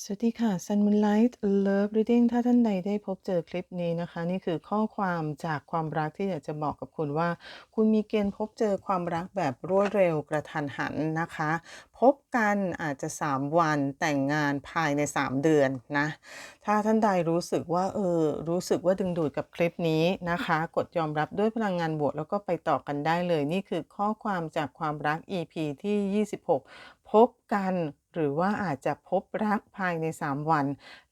สวัสดีค่ะ Sun Moonlight Love Reading ถ้าท่านใดได้พบเจอคลิปนี้นะคะ นี่คือข้อความจากความรักที่อยากจะบอกกับคุณว่า คุณมีเกณฑ์พบเจอความรักแบบรวดเร็วกระทันหันนะคะ พบกันอาจจะ 3 วันแต่งงานภายใน 3 เดือนนะ ถ้าท่านใดรู้สึกว่าเออรู้สึกว่าดึงดูดกับคลิปนี้นะคะ กดยอมรับด้วยพลังงานบวกแล้วก็ไปต่อกันได้เลย นี่คือข้อความจากความรัก EP ที่ 26 พบกัน หรือว่าอาจจะพบรักภายใน 3 วัน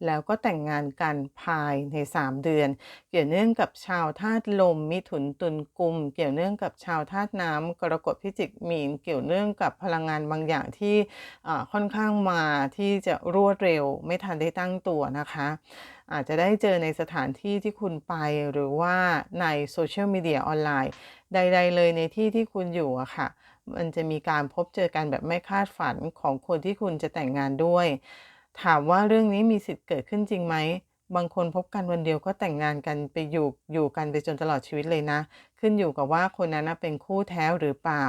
แล้วก็แต่งงานกันภายใน 3 เดือน เกี่ยวเนื่องกับชาวธาตุลม มิถุนตุลกุม เกี่ยวเนื่องกับชาวธาตุน้ำกรกฎพิจิกมีน เกี่ยวเนื่องกับพลังงานบางอย่างที่ค่อนข้างมาที่จะรวดเร็ว ไม่ทันได้ตั้งตัวนะคะ อาจจะได้เจอในสถานที่ที่คุณไปหรือว่าในโซเชียลมีเดียออนไลน์ใด ๆ เลยในที่ที่คุณอยู่อะค่ะ มันจะมีการพบเจอกันแบบไม่คาดฝันของคนที่คุณจะแต่งงานด้วย ถามว่าเรื่องนี้มีสิทธิ์เกิดขึ้นจริงไหมบางคนพบกันวันเดียวก็แต่งงานกันไปอยู่อยู่กันไปจนตลอดชีวิตเลยนะ ขึ้นอยู่กับว่าคนนั้นเป็นคู่แท้หรือเปล่า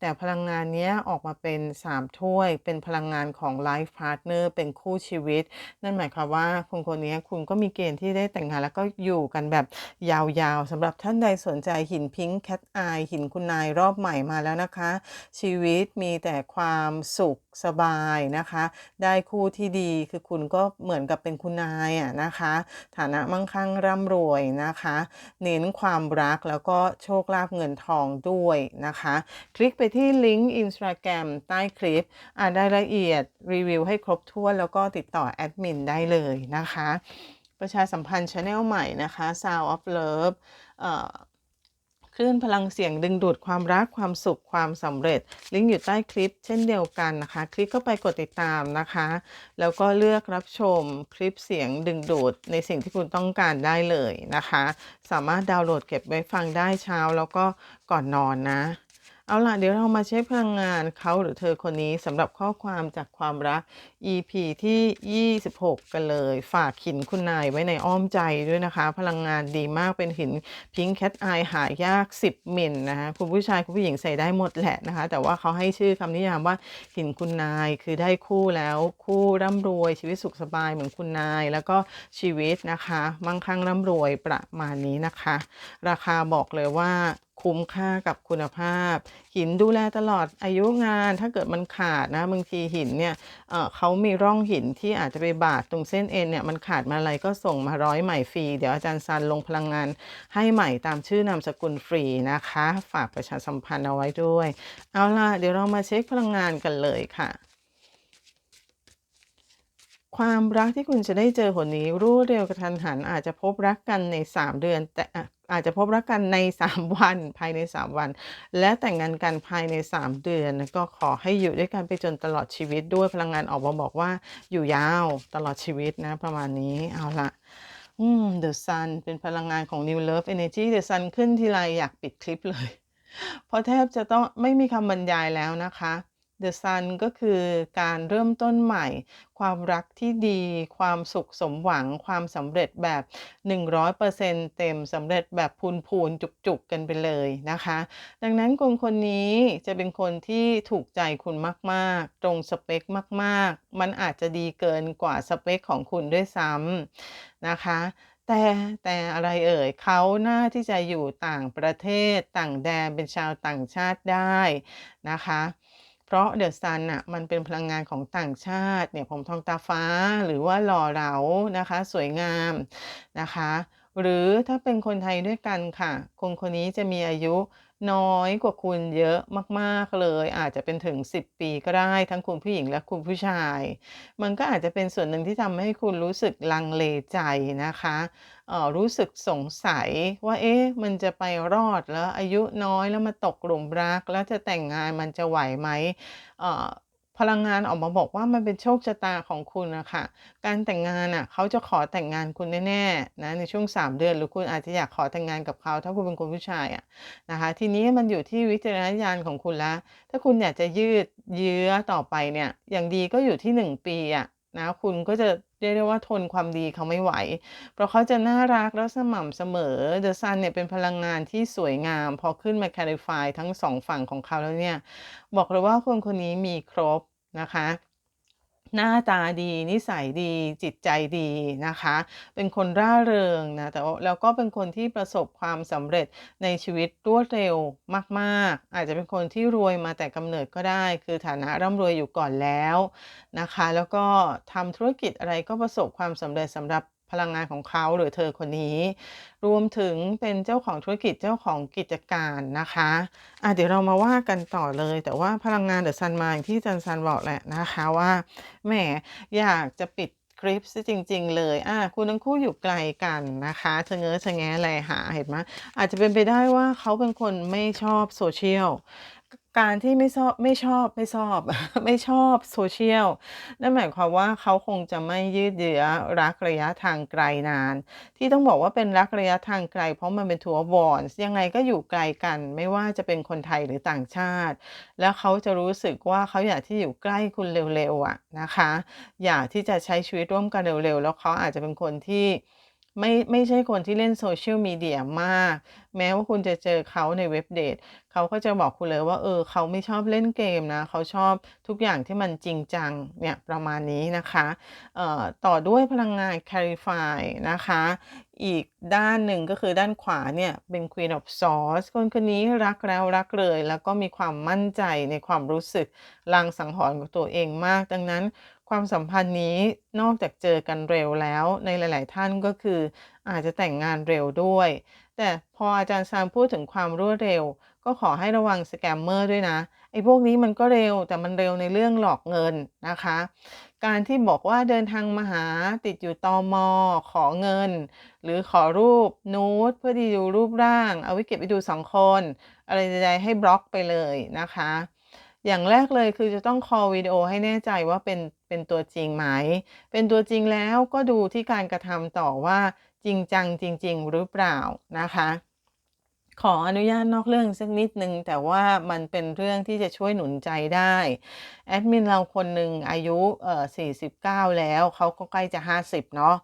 แต่พลังงานนี้ออกมาเป็น 3 ถ้วย เป็นพลังงานของ Life Partner เป็นคู่ชีวิต นั่นหมายความว่าคนคนนี้คุณก็มีเกณฑ์ที่ได้แต่งงานแล้วก็อยู่กันแบบยาวๆสำหรับท่านใดสนใจหินพิงค์แคทอายหินคุณนายรอบใหม่มาแล้วนะคะ ชีวิตมีแต่ความสุขสบายนะคะ ได้คู่ที่ดีคือคุณก็เหมือนกับเป็นคุณนายอะนะคะ ฐานะมั่งคั่งร่ำรวยนะคะ เน้นความรักแล้วก็โชคลาภเงินทองด้วยนะคะ คลิกไปที่ลิงก์อินสตาแกรมใต้คลิป อ่านรายละเอียดรีวิวให้ครบถ้วน แล้วก็ติดต่อแอดมินได้เลยนะคะ ประชาสัมพันธ์ช anel ใหม่นะคะ Sound of Love เอ่อ คลื่นพลังเสียงดึงดูดความรักความสุขความสำเร็จ ลิงก์อยู่ใต้คลิป เช่นเดียวกันนะคะ คลิกเข้าไปกดติดตามนะคะ แล้วก็เลือกรับชมคลิปเสียงดึงดูดในสิ่งที่คุณต้องการได้เลยนะคะ สามารถดาวน์โหลดเก็บไว้ฟังได้เช้า แล้วก็ก่อนนอนนะเอาล่ะเดี๋ยวเรามาเช็คพลังงานเขาหรือเธอคนนี้สำหรับข้อความจากความรัก EP ที่ 26 กันเลย ฝากหินคุณนายไว้ในอ้อมใจด้วยนะคะ พลังงานดีมากเป็นหินพิงค์แคทไอหายาก 10 มิลนนะคะคุณผู้ชายคุณผู้หญิงใส่ได้หมดแหละนะคะ แต่ว่าเขาให้ชื่อคำนิยามว่าหินคุณนายคือได้คู่แล้วคู่ร่ำรวยชีวิตสุขสบายเหมือนคุณนาย แล้วก็ชีวิตนะคะมั่งคั่งร่ำรวยประมาณนี้นะคะ ราคาบอกเลยว่าคุ้มค่ากับคุณภาพ หินดูแลตลอดอายุงานถ้าเกิดมันขาดนะบางทีหินเนี่ยเเขามีร่องหินที่อาจจะไปบาดตรงเส้นเอ็นเนี่ยมันขาดมาอะไรก็ส่งมาร้อยใหม่ฟรีเดี๋ยวอาจารย์ซันลงพลังงานให้ใหม่ตามชื่อนามสกุลฟรีนะคะ ฝากประชาสัมพันธ์เอาไว้ด้วย เอาล่ะเดี๋ยวเรามาเช็คพลังงานกันเลยค่ะ ความรักที่คุณจะได้เจอคนนี้รวดเร็วกระทันหัน อาจจะพบรักกันใน 3 เดือน แต่อะอาจจะพบรักกันใน 3 วันภายใน 3 วัน และแต่งงานกันภายใน 3 เดือน ก็ขอให้อยู่ด้วยกันไปจนตลอดชีวิตด้วยพลังงานออกมาบอกว่าอยู่ยาวตลอดชีวิตนะ ประมาณนี้เอาละอืม The Sun เป็นพลังงานของ New Love Energy The Sun ขึ้นทีไรอยากปิดคลิปเลย เพราะแทบจะต้องไม่มีคำบรรยายแล้วนะคะ The Sun ก็คือการเริ่มต้นใหม่ ความรักที่ดี ความสุขสมหวัง ความสำเร็จแบบ 100%เต็มสำเร็จแบบพูนๆจุกๆ กันไปเลยนะคะ ดังนั้นคนคนนี้จะเป็นคนที่ถูกใจคุณมากๆ ตรงสเปคมาก ๆ มันอาจจะดีเกินกว่าสเปคของคุณด้วยซ้ำนะคะแต่แต่อะไรเอ่ยเขาน่าที่จะอยู่ต่างประเทศต่างแดนเป็นชาวต่างชาติได้นะคะ เพราะเดอะซันอะมันเป็นพลังงานของต่างชาติเนี่ยผมทองตาฟ้าหรือว่าหล่อเหลานะคะ สวยงามนะคะ หรือถ้าเป็นคนไทยด้วยกันค่ะ คนคนนี้จะมีอายุ น้อยกว่าคุณเยอะมากๆเลย อาจจะเป็นถึง 10 ปีก็ได้ทั้งคุณผู้หญิงและคุณผู้ชาย มันก็อาจจะเป็นส่วนหนึ่งที่ทำให้คุณรู้สึกลังเลใจนะคะออรู้สึกสงสัยว่าเอ๊ะมันจะไปรอดแล้วอายุน้อยแล้วมาตกหลุมรัก แล้วจะแต่งงานมันจะไหวไหมเพลังงานออกมาบอกว่ามันเป็นโชคชะตาของคุณนะคะการแต่งงานอะเขาจะขอแต่งงานคุณแน่ๆนะในช่วง 3 เดือน หรือคุณอาจจะอยากขอแต่งงานกับเขา ถ้าคุณเป็นคนผู้ชายอะนะคะทีนี้มันอยู่ที่วิจารณญาณของคุณแล้วถ้าคุณอยากจะยืดเยื้อต่อไปเนี่ยอย่างดีก็อยู่ที่ 1 ปีอะนะคุณก็จะ เรียกได้ว่าทนความดีเขาไม่ไหว เพราะเขาจะน่ารักและสม่ำเสมอ The Sun เนี่ยเป็นพลังงานที่สวยงาม พอขึ้นมาแคลิฟายทั้งสองฝั่งของเขาแล้วเนี่ย บอกเลยว่าคนคนนี้มีครบนะคะ หน้าตาดี นิสัยดีจิตใจดีนะคะ เป็นคนร่าเริงนะแต่ว่าแล้วก็เป็นคนที่ประสบความสำเร็จในชีวิตรวดเร็วมาก ๆ อาจจะเป็นคนที่รวยมาแต่กำเนิดก็ได้ คือฐานะร่ำรวยอยู่ก่อนแล้วนะคะ แล้วก็ทำธุรกิจอะไรก็ประสบความสำเร็จสำหรับ พลังงานของเขาหรือเธอคนนี้ รวมถึงเป็นเจ้าของธุรกิจเจ้าของกิจการนะคะอ่าเดี๋ยวเรามาว่ากันต่อเลย แต่ว่าพลังงาน The Sun มาอย่างที่จารย์ซันบอกแหละนะคะว่าแหมอยากจะปิดคลิปเสียจริง ๆ เลยอ่าคุณทั้งคู่อยู่ไกลกันนะคะชะเง้อชะแง้ไรหาเห็นไหมอาจจะเป็นไปได้ว่าเขาเป็นคนไม่ชอบ Social ก การที่ไม่ซอบไม่ชอบไม่ซอบ ไม่ชอบ Social นั่นหมายความว่าเขาคงจะไม่ยืดเยื้อรักระยะทางไกลนาน ที่ต้องบอกว่าเป็นรักระยะทางไกล เพราะมันเป็น Two of Wands ยังไงก็อยู่ไกลกันไม่ว่าจะเป็นคนไทยหรือต่างชาติ แล้วเขาจะรู้สึกว่าเขาอยากที่อยู่ใกล้คุณเร็วๆอะนะคะ อยากที่จะใช้ชีวิตร่วมกันเร็วๆ แล้วเขาอาจจะเป็นคนที่ ไม่ไม่ใช่คนที่เล่น Social Media มาก แม้ว่าคุณจะเจอเขาในเว็บเดทเขาก็จะบอกคุณเลยว่า เออ เขาไม่ชอบเล่นเกมนะ เขาชอบทุกอย่างที่มันจริงจัง เนี่ยประมาณนี้นะคะเอ่อต่อด้วยพลังงาน Clarify นะคะ อีกด้านหนึ่งก็คือด้านขวาเนี่ย เป็น Queen of Swords คนคนนี้รักแล้วรักเลย แล้วก็มีความมั่นใจในความรู้สึกลางสังหรณ์กับตัวเองมาก ดังนั้น ความสัมพันธ์นี้นอกจากเจอกันเร็วแล้วในหลาย ๆ ท่านก็คือ อาจจะแต่งงานเร็วด้วย แต่พออาจารย์ซันพูดถึงความรวดเร็ว ก็ขอให้ระวัง Scammer ด้วยนะไอ้พวกนี้มันก็เร็วแต่มันเร็วในเรื่องหลอกเงินนะคะ การที่บอกว่าเดินทางมาหาติดอยู่ตอมอ.ขอเงิน หรือขอรูปนูดเพื่อที่ดูรูปร่าง เอาไว้เก็บไว้ดู2คน อะไรใดๆให้บล็อกไปเลยนะคะ อย่างแรกเลยคือจะต้องคอลวิดีโอให้แน่ใจว่าเป็นเป็นตัวจริงไหม เป็นตัวจริงแล้วก็ดูที่การกระทำต่อว่าจริงจังจริง ๆ หรือเปล่านะคะ ขออนุญาตนอกเรื่องสักนิดหนึ่งแต่ว่ามันเป็นเรื่องที่จะช่วยหนุนใจได้ แอดมินเราคนหนึ่งอายุเอ่อ49 แล้วเขาก็ใกล้จะ 50 เนาะ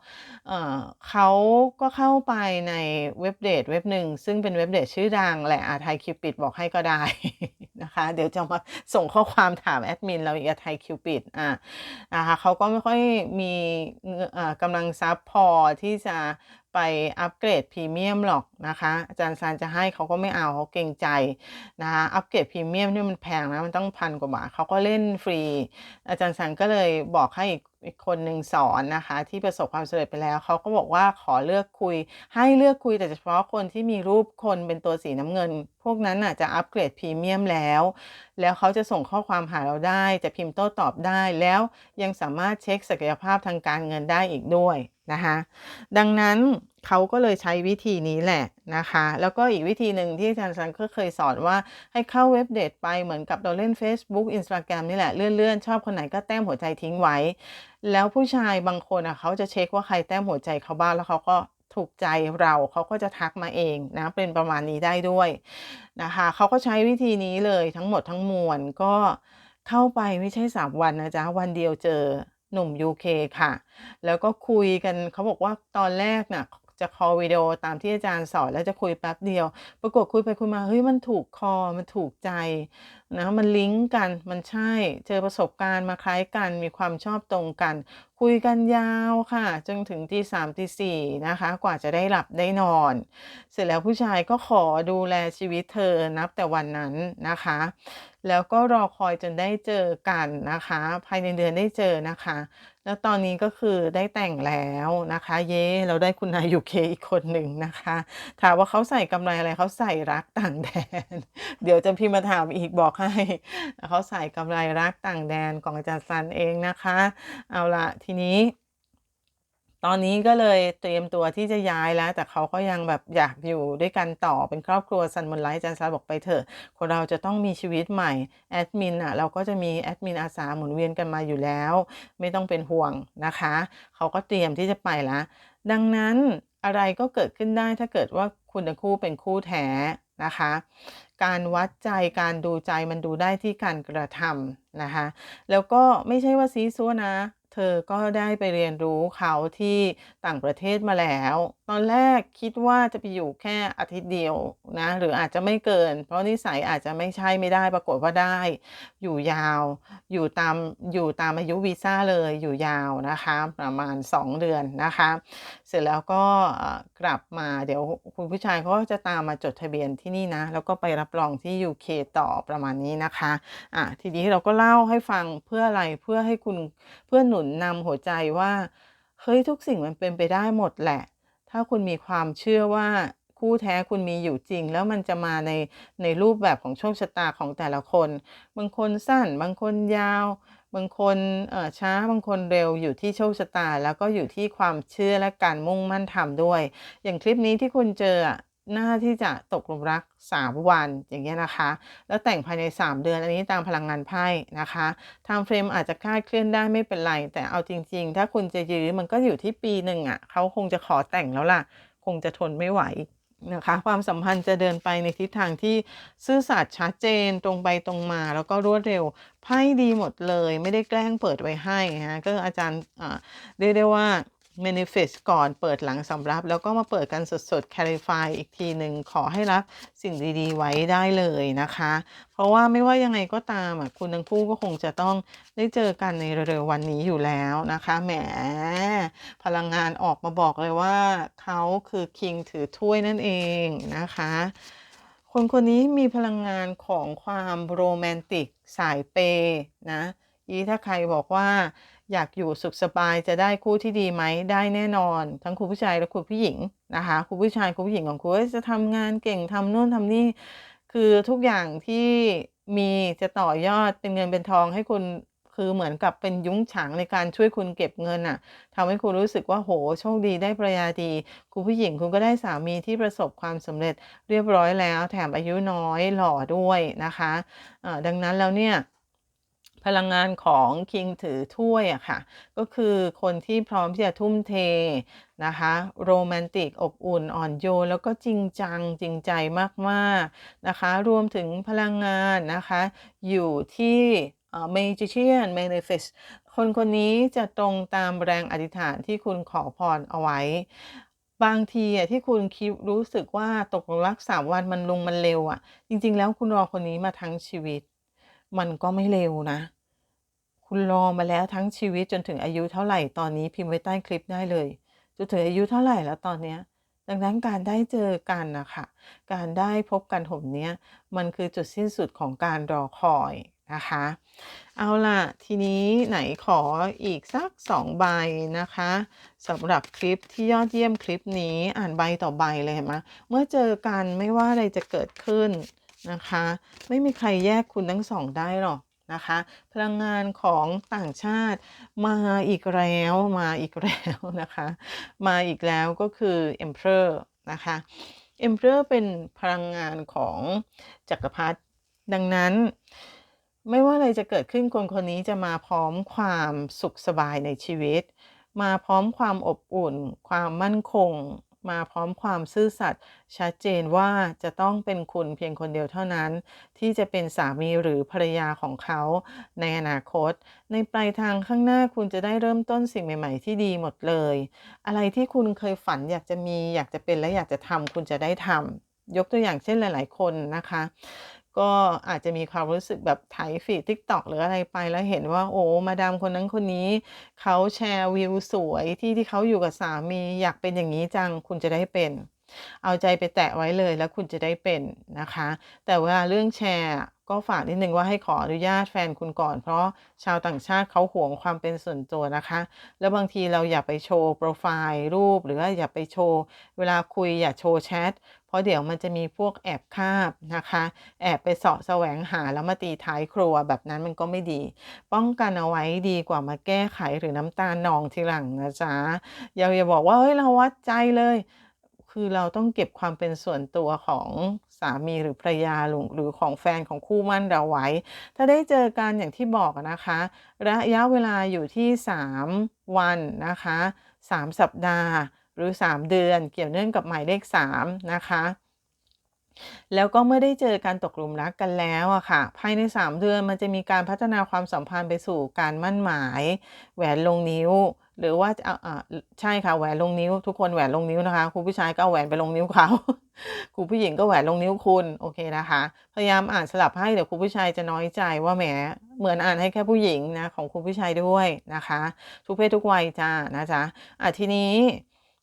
เอ่อเขาก็เข้าไปในเว็บเดตเว็บหนึ่ง ซึ่งเป็นเว็บเดตชื่อดังแหละอา Thai Cupid บอกให้ก็ได้นะคะ เดี๋ยวจะมาส่งข้อความถามแอดมินเราอีกอะ Thai Cupid อานะคะเขาก็ไม่ค่อยมีเอะอ่ากำลังทรัพย์พอที่จะ ไปอัปเกรดพรีเมียมหรอกนะคะ อาจารย์ซานจะให้เขาก็ไม่เอาเขาเกรงใจนะคะอัปเกรดพรีเมียมนี่มันแพงนะมันต้องพันกว่าบาทเขาก็เล่นฟรี อาจารย์ซานก็เลยบอกให้ อีกคนหนึ่งสอนนะคะ ที่ประสบความสำเร็จไปแล้วเขาก็บอกว่าขอเลือกคุย ให้เลือกคุยแต่เฉพาะคนที่มีรูปคนเป็นตัวสีน้ำเงิน พวกนั้นน่ะจะอัปเกรดพรีเมียมแล้ว แล้วเขาจะส่งข้อความหาเราได้ จะพิมพ์โต้ตอบได้แล้วยังสามารถเช็คศักยภาพทางการเงินได้อีกด้วยนะคะดังนั้น เขาก็เลยใช้วิธีนี้แหละนะคะ แล้วก็อีกวิธีหนึ่งที่อาจารย์ซันก็เคยสอนว่าให้เข้าเว็บเดตไปเหมือนกับเราเล่นเฟซบุ๊ก Instagram นี่แหละเลื่อนๆ ชอบคนไหนก็แต้มหัวใจทิ้งไว้ แล้วผู้ชายบางคนอะเขาจะเช็กว่าใครแต้มหัวใจเขาบ้างแล้วเขาก็ถูกใจเราเขาก็จะทักมาเองนะเป็นประมาณนี้ได้ด้วยนะคะเขาก็ใช้วิธีนี้เลยทั้งหมดทั้งมวลก็เข้าไปไม่ใช่3วันนะจ๊ะวันเดียวเจอหนุ่ม UK ค่ะ แล้วก็คุยกันเขาบอกว่าตอนแรกน่ะ จะคอวิดีโอตามที่อาจารย์สอนแล้วจะคุยแป๊บเดียว ปรากฏคุยไปคุยมาเฮ้ยมันถูกคอมันถูกใจนะมันลิงก์กันมันใช่เจอประสบการณ์มาคล้ายกันมีความชอบตรงกัน คุยกันยาวค่ะ จนถึงตี3ตี4นะคะ กว่าจะได้หลับได้นอน เสร็จแล้วผู้ชายก็ขอดูแลชีวิตเธอนับแต่วันนั้นนะคะ แล้วก็รอคอยจนได้เจอกันนะคะ ภายในเดือนได้เจอนะคะ แล้วตอนนี้ก็คือได้แต่งแล้วนะคะ เย้เราได้คุณนาย UK อีกคนหนึ่งนะคะ ถามว่าเขาใส่กำไรอะไรเขาใส่รักต่างแดน เดี๋ยวจะพิมพ์มาถามอีกบอกให้เขาใส่กำไรรักต่างแดนของอาจารย์ซันเองนะคะ เอาละทีนี้ ตอนนี้ก็เลยเตรียมตัวที่จะย้ายแล้ว แต่เขาก็ยังแบบอยากอยู่ด้วยกันต่อเป็นครอบครัว Sun Moonlight อาจารย์ซันบอกไปเถอะ คนเราจะต้องมีชีวิตใหม่แอดมินน่ะเราก็จะมีแอดมินอาสาหมุนเวียนกันมาอยู่แล้ว ไม่ต้องเป็นห่วงนะคะ เขาก็เตรียมที่จะไปแล้วดังนั้นอะไรก็เกิดขึ้นได้ถ้าเกิดว่าคุณทั้งคู่เป็นคู่แท้นะคะ การวัดใจการดูใจมันดูได้ที่การกระทำนะคะ แล้วก็ไม่ใช่ว่าซีซัวนะ เธอก็ได้ไปเรียนรู้เขาที่ต่างประเทศมาแล้ว ตอนแรกคิดว่าจะไปอยู่แค่อาทิตย์เดียวนะ หรืออาจจะไม่เกิน เพราะนิสัยอาจจะไม่ใช่ไม่ได้ปรากฏว่าได้ อยู่ยาว อยู่ตามอยู่ตามอายุวีซ่าเลยอยู่ยาวนะคะ ประมาณ 2 เดือนนะคะ เสร็จแล้วก็กลับมาเดี๋ยวคุณผู้ชายเขาก็จะตามมาจดทะเบียนที่นี่นะ แล้วก็ไปรับรองที่ UK ต่อประมาณนี้นะคะอะทีนี้เราก็เล่าให้ฟังเพื่ออะไรเพื่อให้คุณเพื่อหนุนนำหัวใจว่าเฮ้ยทุกสิ่งมันเป็นไปได้หมดแหละ ถ้าคุณมีความเชื่อว่าคู่แท้คุณมีอยู่จริง แล้วมันจะมาในในรูปแบบของโชคชะตาของแต่ละคน บางคนสั้น บางคนยาว บางคนช้าบางคนเร็วอยู่ที่โชคชะตา แล้วก็อยู่ที่ความเชื่อและการมุ่งมั่นทำด้วย อย่างคลิปนี้ที่คุณเจอ น่าที่จะตกหลุมรัก 3 วันอย่างเงี้ยนะคะ แล้วแต่งภายใน 3 เดือนอันนี้ตามพลังงานไพ่นะคะไทม์เฟรมอาจจะคลาดเคลื่อนได้ไม่เป็นไร แต่เอาจริง ๆ ถ้าคุณจะยื้อมันก็อยู่ที่ปีหนึ่งอะ่ะเขาคงจะขอแต่งแล้วล่ะ คงจะทนไม่ไหวนะคะความสัมพันธ์จะเดินไปในทิศทางที่ซื่อสัตย์ชัดเจนตรงไปตรงมา แล้วก็รวดเร็วไพ่ดีหมดเลย ไม่ได้แกล้งเปิดไว้ให้ฮะก็อาจารย์เรียกได้ว่า manifest ก่อนเปิดหลังสำรับ แล้วก็มาเปิดกันสดๆ clarify อีกทีหนึ่งขอให้รับสิ่งดีๆ ไว้ได้เลยนะคะ เพราะว่าไม่ว่ายังไงก็ตามอะคุณทั้งคู่ก็คงจะต้องได้เจอกันในเร็วๆวันนี้อยู่แล้วนะคะแหมพลังงานออกมาบอกเลยว่าเขาคือคิงถือถ้วยนั่นเองนะคะคนคนนี้มีพลังงานของความโรแมนติกสายเปนะ อีถ้าใครบอกว่า อยากอยู่สุขสบายจะได้คู่ที่ดีไหมได้แน่นอน ทั้งคุณผู้ชายและคุณผู้หญิงนะคะคุณผู้ชายคุณผู้หญิงของคุณจะทำงานเก่งทำนู่นทำนี่คือทุกอย่างที่มีจะต่อยอดเป็นเงินเป็นทองให้คุณคือเหมือนกับเป็นยุ้งฉางในการช่วยคุณเก็บเงินอะ่ะทำให้คุณรู้สึกว่าโหโชคดีได้ภรรยาดี คุณผู้หญิงคุณก็ได้สามีที่ประสบความสำเร็จเรียบร้อยแล้ว แถมอายุน้อยหล่อด้วยนะคะะดังนั้นแล้วเนี่ย พลังงานของคิงถือถ้วยอะค่ะ ก็คือคนที่พร้อมที่จะทุ่มเทนะคะ โรแมนติกอบอุ่นอ่อนโยน แล้วก็จริงจังจริงใจมากๆนะคะ รวมถึงพลังงานนะคะ อยู่ที่เมจิเชียนเมเนฟิสคนคนนี้จะตรงตามแรงอธิษฐานที่คุณขอพรเอาไว้บางทีอะที่คุณคิดรู้สึกว่าตกรักสามวันมันลงมันเร็วอะ จริง ๆ แล้วคุณรอคนนี้มาทั้งชีวิต มันก็ไม่เร็วนะ คุณรอมาแล้วทั้งชีวิตจนถึงอายุเท่าไหร่ตอนนี้พิมพ์ไว้ใต้คลิปได้เลยจนถึงอายุเท่าไหร่แล้วตอนเนี้ยดังนั้นการได้เจอกันนะคะการได้พบกันผมเนี้ยมันคือจุดสิ้นสุดของการรอคอยนะคะ เอาล่ะ ทีนี้ไหนขออีกสักสองใบนะคะสำหรับคลิปที่ยอดเยี่ยมคลิปนี้อ่านใบต่อใบเลยเห็นไหมเมื่อเจอกันไม่ว่าอะไรจะเกิดขึ้น นะคะ ไม่มีใครแยกคุณทั้งสองได้หรอกนะคะ พลังงานของต่างชาติมาอีกแล้วมาอีกแล้วนะคะ มาอีกแล้วก็คือ Emperor นะคะ Emperor เป็นพลังงานของจักรพรรดิดังนั้นไม่ว่าอะไรจะเกิดขึ้นคนคนนี้จะมาพร้อมความสุขสบายในชีวิต มาพร้อมความอบอุ่น ความมั่นคง มาพร้อมความซื่อสัตย์ชัดเจนว่าจะต้องเป็นคุณเพียงคนเดียวเท่านั้น ที่จะเป็นสามีหรือภรรยาของเขาในอนาคต ในปลายทางข้างหน้าคุณจะได้เริ่มต้นสิ่งใหม่ ๆ ที่ดีหมดเลย อะไรที่คุณเคยฝันอยากจะมีอยากจะเป็นและอยากจะทำคุณจะได้ทำยกตัวอย่างเช่นหลาย ๆ คนนะคะ ก็อาจจะมีความรู้สึกแบบไถฟีดทิกตอกหรืออะไรไปแล้วเห็นว่า โอ้มาดามคนนั้นคนนี้เขาแชร์วิวสวยที่ที่เขาอยู่กับสามีอยากเป็นอย่างนี้จังคุณจะได้เป็น เอาใจไปแตะไว้เลยแล้วคุณจะได้เป็นนะคะ แต่ว่าเรื่องแชร์ก็ฝากนิดนึงว่าให้ขออนุญาตแฟนคุณก่อน เพราะชาวต่างชาติเขาห่วงความเป็นส่วนตัวนะคะ แล้วบางทีเราอย่าไปโชว์โปรไฟล์รูป หรือว่าอย่าไปโชว์ เวลาคุยอย่าโชว์แชท เพราะเดี๋ยวมันจะมีพวกแอบคาบนะคะ แอบไปเสาะแสวงหาแล้วมาตีท้ายครัวแบบนั้นมันก็ไม่ดี ป้องกันเอาไว้ดีกว่ามาแก้ไขหรือน้ำตาลนองทีหลังนะจ๊ะอย่าอย่าบอกว่าเฮ้ยเราวัดใจเลยคือเราต้องเก็บความเป็นส่วนตัวของสามีหรือภรรยาหรือของแฟนของคู่มั่นเราไว้ ถ้าได้เจอกันอย่างที่บอกนะคะ ระยะเวลาอยู่ที่ 3 วันนะคะ 3 สัปดาห์ หรือ 3 เดือน เกี่ยวเนื่องกับหมายเลข 3 นะคะ แล้วก็เมื่อได้เจอการตกหลุมรักกันแล้วอะค่ะ ภายใน 3 เดือนมันจะมีการพัฒนาความสัมพันธ์ไปสู่การมั่นหมาย แหวนลงนิ้ว หรือว่าอ่าใช่ค่ะแหวนลงนิ้ว ทุกคนแหวนลงนิ้วนะคะครูผู้ชายก็เอาแหวนไปลงนิ้วเขาครูผู้หญิงก็แหวนลงนิ้วคุณโอเคนะคะ พยายามอ่านสลับให้เดี๋ยวครูผู้ชายจะน้อยใจว่าแหมเหมือนอ่านให้แค่ผู้หญิงนะของครูผู้ชายด้วยนะคะ ทุกเพศทุกวัยจ้านะจ๊ะอะทีนี้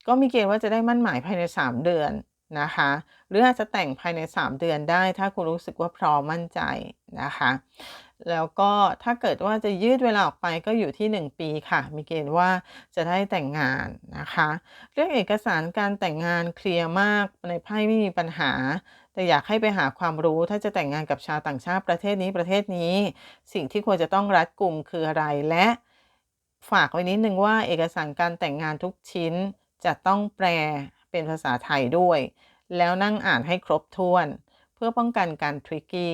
ก็มีเกณฑ์ว่าจะได้มั่นหมายภายใน 3 เดือนนะคะ หรืออาจจะแต่งภายใน 3 เดือนได้ ถ้าคุณรู้สึกว่าพร้อมมั่นใจนะคะ แล้วก็ถ้าเกิดว่าจะยืดเวลาออกไปก็อยู่ที่ 1 ปีค่ะ มีเกณฑ์ว่าจะได้แต่งงานนะคะ เรื่องเอกสารการแต่งงานเคลียร์มากในไพ่ไม่มีปัญหา แต่อยากให้ไปหาความรู้ถ้าจะแต่งงานกับชาวต่างชาติประเทศนี้ประเทศนี้ สิ่งที่ควรจะต้องรัดกลุ่มคืออะไรและฝากไว้นิดนึงว่าเอกสารการแต่งงานทุกชิ้น จะต้องแปลเป็นภาษาไทยด้วย แล้วนั่งอ่านให้ครบถ้วน เพื่อป้องกันการทริกกี้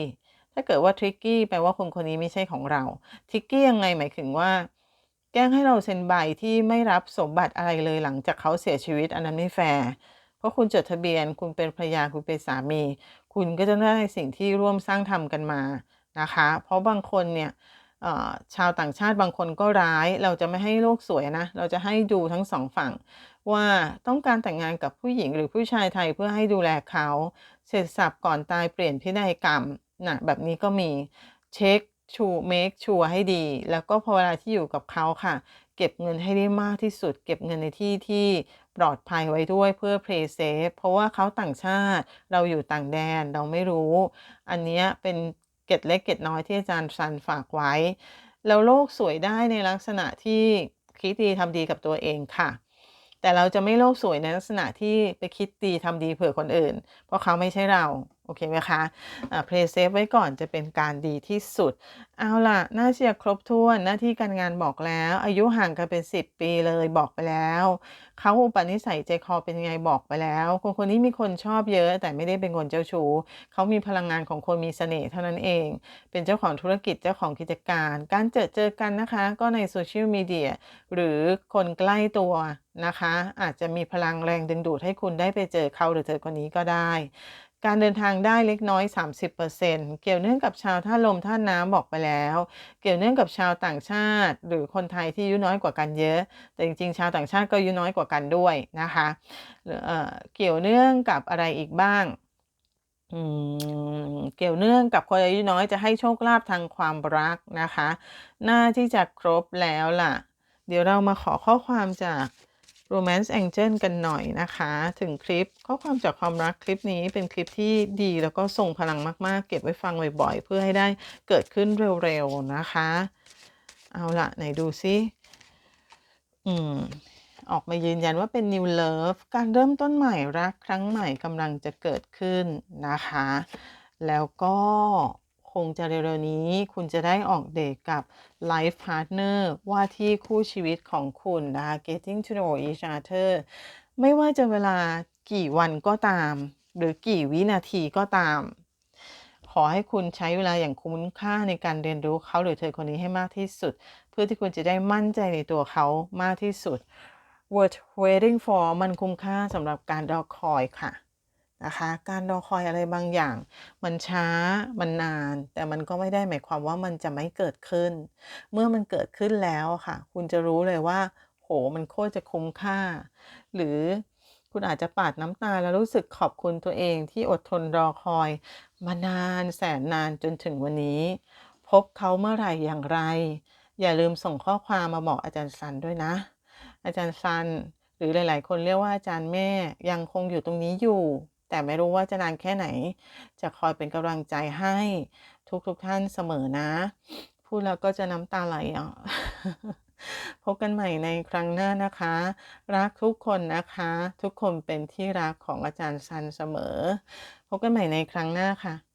ถ้าเกิดว่าทริกกี้แปลว่าคนคนนี้ไม่ใช่ของเราทริกกี้ยังไงหมายถึงว่า แกล้งให้เราเซ็นใบที่ไม่รับสมบัติอะไรเลยหลังจากเขาเสียชีวิตอันนั้นไม่แฟร์เพราะคุณจดทะเบียน คุณเป็นภรรยาคุณเป็นสามี คุณก็จะได้สิ่งที่ร่วมสร้างทำกันมานะคะ เพราะบางคนเนี่ยชาวต่างชาติบางคนก็ร้าย เราจะไม่ให้โลกสวยนะ เราจะให้ดูทั้งสองฝั่ง ว่าต้องการแต่งงานกับผู้หญิงหรือผู้ชายไทยเพื่อให้ดูแลเขา เสร็จสับก่อนตายเปลี่ยนพินัยกรรมนะแบบนี้ก็มีเช็คชูเมคชัวให้ดี แล้วก็พอเวลาที่อยู่กับเขาค่ะ เก็บเงินให้ได้มากที่สุด เก็บเงินในที่ที่ปลอดภัยไว้ด้วยเพื่อเพลย์เซฟเพราะว่าเขาต่างชาติเราอยู่ต่างแดนเราไม่รู้ อันนี้เป็นเกตเล็กเกตน้อยที่อาจารย์ซันฝากไว้ แล้วโลกสวยได้ในลักษณะที่คิดดีทำดีกับตัวเองค่ะ แต่เราจะไม่โลกสวยในลักษณะที่ไปคิดดีทำดีเผื่อคนอื่น เพราะเขาไม่ใช่เรา โอเคไหมคะเพลย์เซฟไว้ก่อนจะเป็นการดีที่สุด เอาล่ะ หน้าเชียร์ครบถ้วน หน้าที่การงานบอกแล้ว อายุห่างกันเป็น 10 ปีเลยบอกไปแล้ว เขาอุปนิสัยใจคอเป็นยังไงบอกไปแล้ว คนคนนี้มีคนชอบเยอะ แต่ไม่ได้เป็นคนเจ้าชู้ เขามีพลังงานของคนมีเสน่ห์เท่านั้นเอง เป็นเจ้าของธุรกิจเจ้าของกิจการ การเจอเจอกันนะคะ ก็ในโซเชียลมีเดียหรือคนใกล้ตัวนะคะ อาจจะมีพลังแรงดึงดูดให้คุณได้ไปเจอเขาหรือเจอคนนี้ก็ได้ การเดินทางได้เล็กน้อย 30%เกี่ยวเนื่องกับชาวท่าลมท่าน้ำบอกไปแล้ว เกี่ยวเนื่องกับชาวต่างชาติ หรือคนไทยที่อายุน้อยกว่ากันเยอะ แต่จริงๆ ชาวต่างชาติก็อายุน้อยกว่ากันด้วยนะคะเเกี่ยวเนื่องกับอะไรอีกบ้างเกี่ยวเนื่องกับคนอายุน้อยจะให้โชคลาภทางความรักนะคะน่าที่จะครบแล้วล่ะ เดี๋ยวเรามาขอข้อความจาก Romance Angel กันหน่อยนะคะ ถึงคลิปข้อความจากความรักคลิปนี้เป็นคลิปที่ดีแล้วก็ส่งพลังมาก ๆ เก็บไว้ฟังบ่อยๆ เพื่อให้ได้เกิดขึ้นเร็ว ๆ นะคะ เอาละไหนดูซิอืมออกมายืนยันว่าเป็น New Love การเริ่มต้นใหม่รักครั้งใหม่กำลังจะเกิดขึ้นนะคะ แล้วก็ คงจะเร็วๆนี้ คุณจะได้ออกเดทกับ Life Partner ว่าที่คู่ชีวิตของคุณนะคะ Getting to know each other ไม่ว่าจะเวลากี่วันก็ตาม หรือกี่วินาทีก็ตาม ขอให้คุณใช้เวลาอย่างคุ้มค่าในการเรียนรู้เขาหรือเธอคนนี้ให้มากที่สุด เพื่อที่คุณจะได้มั่นใจในตัวเขามากที่สุด worth waiting for มันคุ้มค่าสำหรับการรอคอยค่ะ นะคะ การรอคอยอะไรบางอย่าง มันช้ามันนาน แต่มันก็ไม่ได้หมายความว่ามันจะไม่เกิดขึ้น เมื่อมันเกิดขึ้นแล้วค่ะ คุณจะรู้เลยว่า โหมันโคตรจะคุ้มค่า หรือคุณอาจจะปาดน้ำตาแล้วรู้สึกขอบคุณตัวเองที่อดทนรอคอย มานานแสนนานจนถึงวันนี้ พบเขาเมื่อไหร่อย่างไร อย่าลืมส่งข้อความมาบอกอาจารย์ซันด้วยนะ อาจารย์ซันหรือหลาย ๆ คนเรียกว่าอาจารย์แม่ยังคงอยู่ตรงนี้อยู่ แต่ไม่รู้ว่าจะนานแค่ไหน จะคอยเป็นกำลังใจให้ทุกๆทท่านเสมอนะ พูดแล้วก็จะน้ำตาไหลอะพบกันใหม่ในครั้งหน้านะคะ รักทุกคนนะคะ ทุกคนเป็นที่รักของอาจารย์ซันเสมอ พบกันใหม่ในครั้งหน้าค่ะ